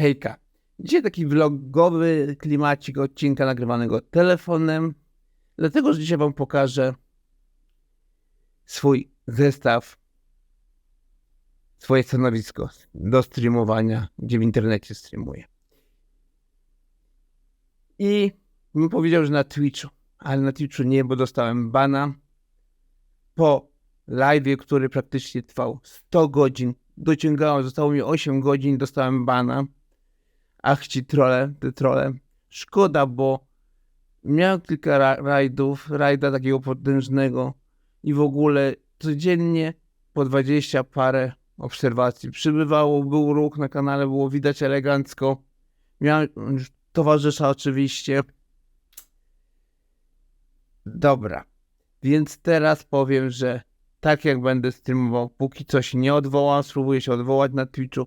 Hejka. Dzisiaj taki vlogowy klimacik odcinka nagrywanego telefonem, dlatego że dzisiaj Wam pokażę swój zestaw, swoje stanowisko do streamowania, gdzie w internecie streamuję. I bym powiedział, że na Twitchu, ale na Twitchu nie, bo dostałem bana po live, który praktycznie trwał 100 godzin. Dociągałem, zostało mi 8 godzin, dostałem bana. Ach, ci trole, te trole. Szkoda, bo miałem kilka ra rajdów, rajda takiego potężnego i w ogóle codziennie po 20 parę obserwacji przybywało, był ruch na kanale, było widać elegancko. Miałem towarzysza oczywiście. Dobra, więc teraz powiem, że tak jak będę streamował, póki co się nie odwołam, spróbuję się odwołać na Twitchu,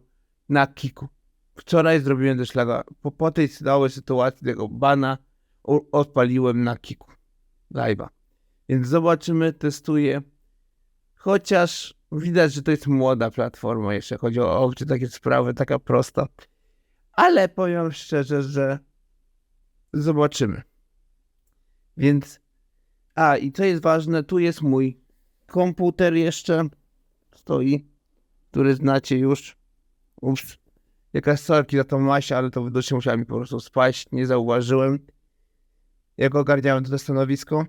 na Kiku. Wczoraj zrobiłem też laga, po, po tej całej sytuacji tego bana odpaliłem na Kiku live'a. Więc zobaczymy, testuję. Chociaż widać, że to jest młoda platforma, jeszcze chodzi o opcje, takie sprawy, taka prosta. Ale powiem szczerze, że zobaczymy. Więc, a i co jest ważne, tu jest mój komputer jeszcze stoi, który znacie już. Ups. Jakaś sorki za tą masie, ale to widocznie musiała mi po prostu spaść, nie zauważyłem. Jak ogarniałem to stanowisko.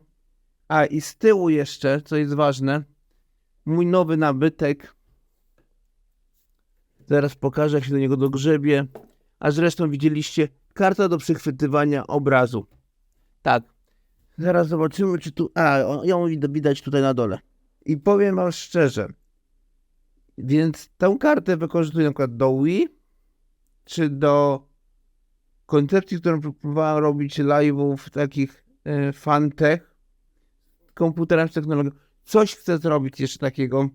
A i z tyłu jeszcze, co jest ważne, mój nowy nabytek. Zaraz pokażę, jak się do niego dogrzebię. A zresztą widzieliście karta do przechwytywania obrazu. Tak. Zaraz zobaczymy, czy tu. A, ją wid- widać tutaj na dole. I powiem wam szczerze. Więc tę kartę wykorzystuję na przykład do Wii, czy do koncepcji, którą próbowałem robić live'ów takich e, fantech, komputerem z technologią. Coś chcę zrobić jeszcze takiego.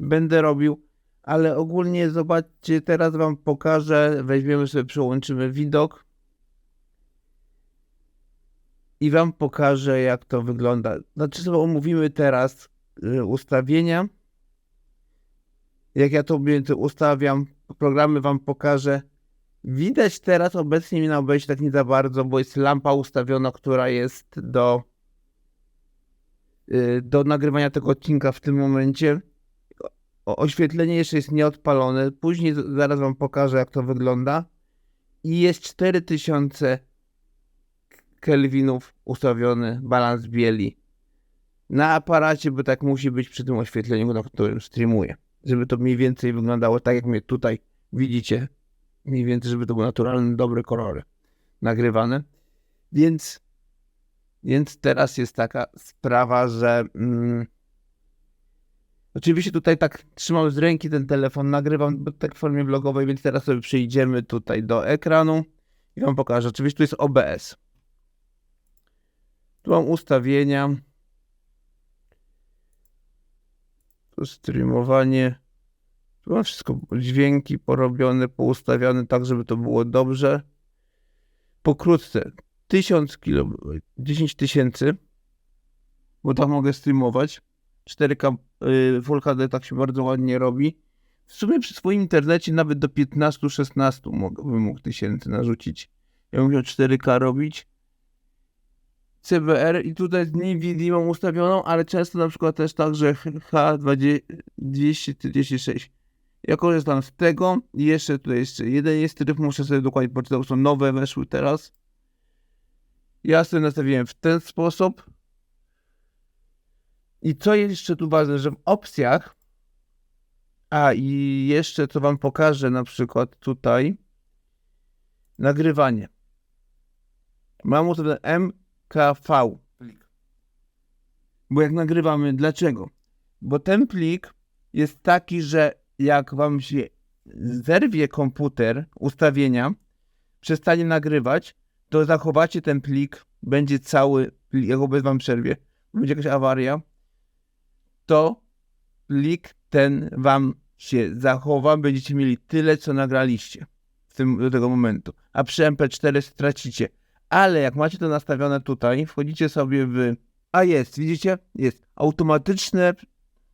Będę robił, ale ogólnie zobaczcie, teraz wam pokażę, weźmiemy sobie, przełączymy widok i wam pokażę, jak to wygląda. Znaczy sobie omówimy teraz y, ustawienia. Jak ja to ustawiam, programy wam pokażę. Widać teraz obecnie mi na obejściu tak nie za bardzo, bo jest lampa ustawiona, która jest do, y, do nagrywania tego odcinka w tym momencie. Oświetlenie jeszcze jest nieodpalone. Później zaraz wam pokażę, jak to wygląda. I jest 4000 kelwinów ustawiony balans bieli na aparacie, bo tak musi być przy tym oświetleniu, na którym streamuję. Żeby to mniej więcej wyglądało tak, jak mnie tutaj widzicie. Mniej więcej, żeby to były naturalne, dobre kolory nagrywane. Więc, więc teraz jest taka sprawa, że mm, oczywiście tutaj tak trzymam z ręki ten telefon, nagrywam bo tak w formie vlogowej, więc teraz sobie przyjdziemy tutaj do ekranu i wam pokażę. Oczywiście tu jest OBS. Tu mam ustawienia. Tu streamowanie. Mam wszystko, dźwięki porobione, poustawiane tak, żeby to było dobrze. Pokrótce, 1000 kilo, 10 tysięcy, bo tak mogę streamować. 4K y, Full HD tak się bardzo ładnie robi. W sumie przy swoim internecie nawet do 15-16 mogę- bym mógł tysięcy narzucić. Ja bym chciał 4K robić. CBR i tutaj NVIDIA mam ustawioną, ale często na przykład też tak, że H246. Ja korzystam z tego i jeszcze tutaj jeszcze jeden jest tryb, muszę sobie dokładnie poczytać, są nowe, weszły teraz. Ja sobie nastawiłem w ten sposób. I co jest jeszcze tu ważne, że w opcjach, a i jeszcze co wam pokażę na przykład tutaj, nagrywanie. Mam ustawione MKV plik. Bo jak nagrywamy, dlaczego? Bo ten plik jest taki, że jak wam się zerwie komputer, ustawienia, przestanie nagrywać, to zachowacie ten plik, będzie cały plik, jak bez wam przerwie, będzie jakaś awaria, to plik ten wam się zachowa, będziecie mieli tyle, co nagraliście w tym, do tego momentu. A przy MP4 stracicie. Ale jak macie to nastawione tutaj, wchodzicie sobie w... A jest, widzicie? Jest. Automatyczne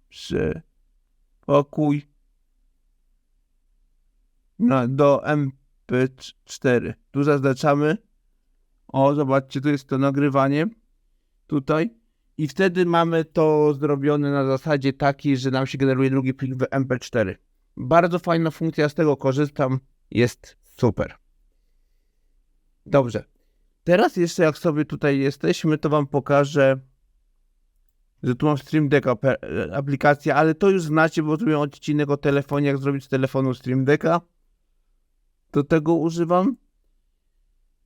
przepokój na, do M MP4. Tu zaznaczamy. O, zobaczcie, tu jest to nagrywanie. Tutaj. I wtedy mamy to zrobione na zasadzie takiej, że nam się generuje drugi plik w MP4. Bardzo fajna funkcja, z tego korzystam. Jest super. Dobrze. Teraz jeszcze jak sobie tutaj jesteśmy, to wam pokażę, że tu mam Stream Deck aplikację, ale to już znacie, bo zrobiłem odcinek o telefonie, jak zrobić z telefonu Stream Decka. Do tego używam.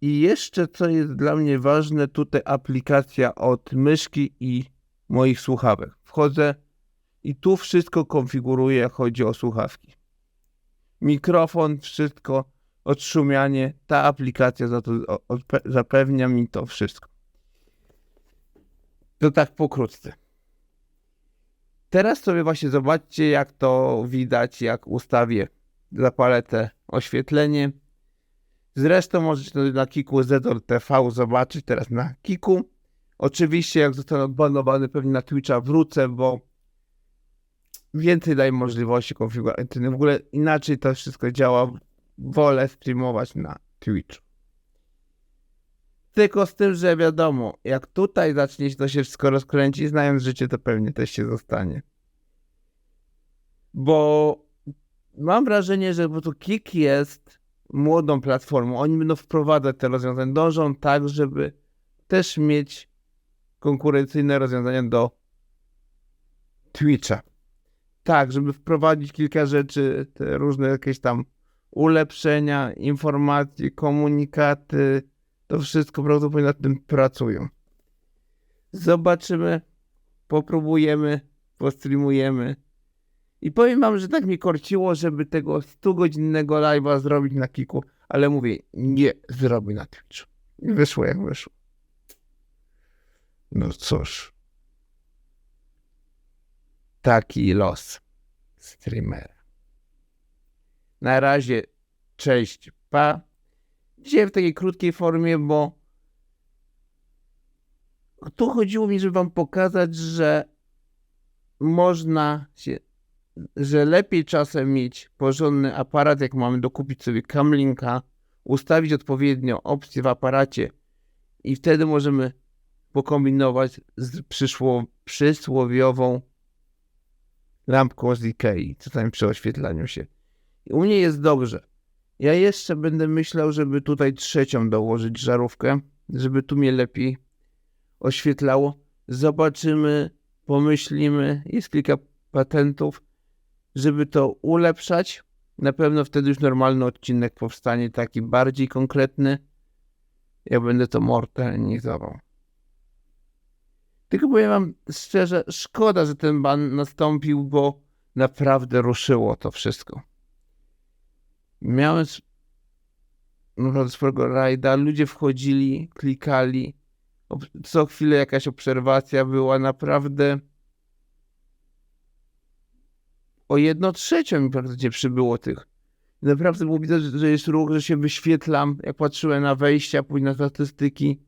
I jeszcze co jest dla mnie ważne, tutaj aplikacja od myszki i moich słuchawek. Wchodzę i tu wszystko konfiguruję, chodzi o słuchawki. Mikrofon, wszystko, odszumianie. Ta aplikacja za to, zapewnia mi to wszystko. To tak pokrótce. Teraz sobie właśnie zobaczcie, jak to widać, jak ustawię zapalę te oświetlenie. Zresztą możecie na Kiku Zedor TV zobaczyć teraz na Kiku. Oczywiście jak zostanę odbanowany pewnie na Twitcha wrócę, bo więcej daje możliwości konfiguracyjnych. W ogóle inaczej to wszystko działa. Wolę streamować na Twitchu. Tylko z tym, że wiadomo, jak tutaj zacznie się to się wszystko rozkręcić, znając życie, to pewnie też się zostanie. Bo mam wrażenie, że po prostu Kik jest młodą platformą. Oni będą wprowadzać te rozwiązania. Dążą tak, żeby też mieć konkurencyjne rozwiązania do Twitcha. Tak, żeby wprowadzić kilka rzeczy, te różne jakieś tam ulepszenia, informacje, komunikaty. To wszystko prawdopodobnie nad tym pracują. Zobaczymy, popróbujemy, postreamujemy. I powiem wam, że tak mi korciło, żeby tego 100-godzinnego live'a zrobić na Kiku, ale mówię, nie zrobię na Twitchu. I wyszło jak wyszło. No cóż. Taki los streamera. Na razie, cześć, pa. Dzisiaj w takiej krótkiej formie, bo tu chodziło mi, żeby wam pokazać, że można się że lepiej czasem mieć porządny aparat, jak mamy dokupić sobie Camlinka, ustawić odpowiednio opcje w aparacie i wtedy możemy pokombinować z przyszło, przysłowiową lampką z Ikei, tam przy oświetlaniu się. I u mnie jest dobrze. Ja jeszcze będę myślał, żeby tutaj trzecią dołożyć żarówkę, żeby tu mnie lepiej oświetlało. Zobaczymy, pomyślimy, jest kilka patentów żeby to ulepszać. Na pewno wtedy już normalny odcinek powstanie, taki bardziej konkretny. Ja będę to mortalizował. Tylko powiem wam szczerze, szkoda, że ten ban nastąpił, bo naprawdę ruszyło to wszystko. Miałem naprawdę swojego rajda, ludzie wchodzili, klikali, co chwilę jakaś obserwacja była, naprawdę o jedno trzecią mi praktycznie przybyło tych. Naprawdę było widać, że jest ruch, że się wyświetlam, jak patrzyłem na wejścia, później na statystyki.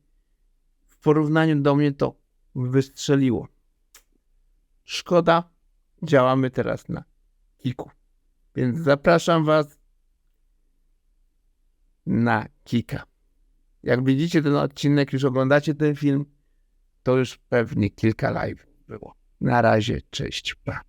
W porównaniu do mnie to wystrzeliło. Szkoda, działamy teraz na Kiku. Więc zapraszam Was na Kika. Jak widzicie ten odcinek, już oglądacie ten film, to już pewnie kilka live było. Na razie, cześć, pa.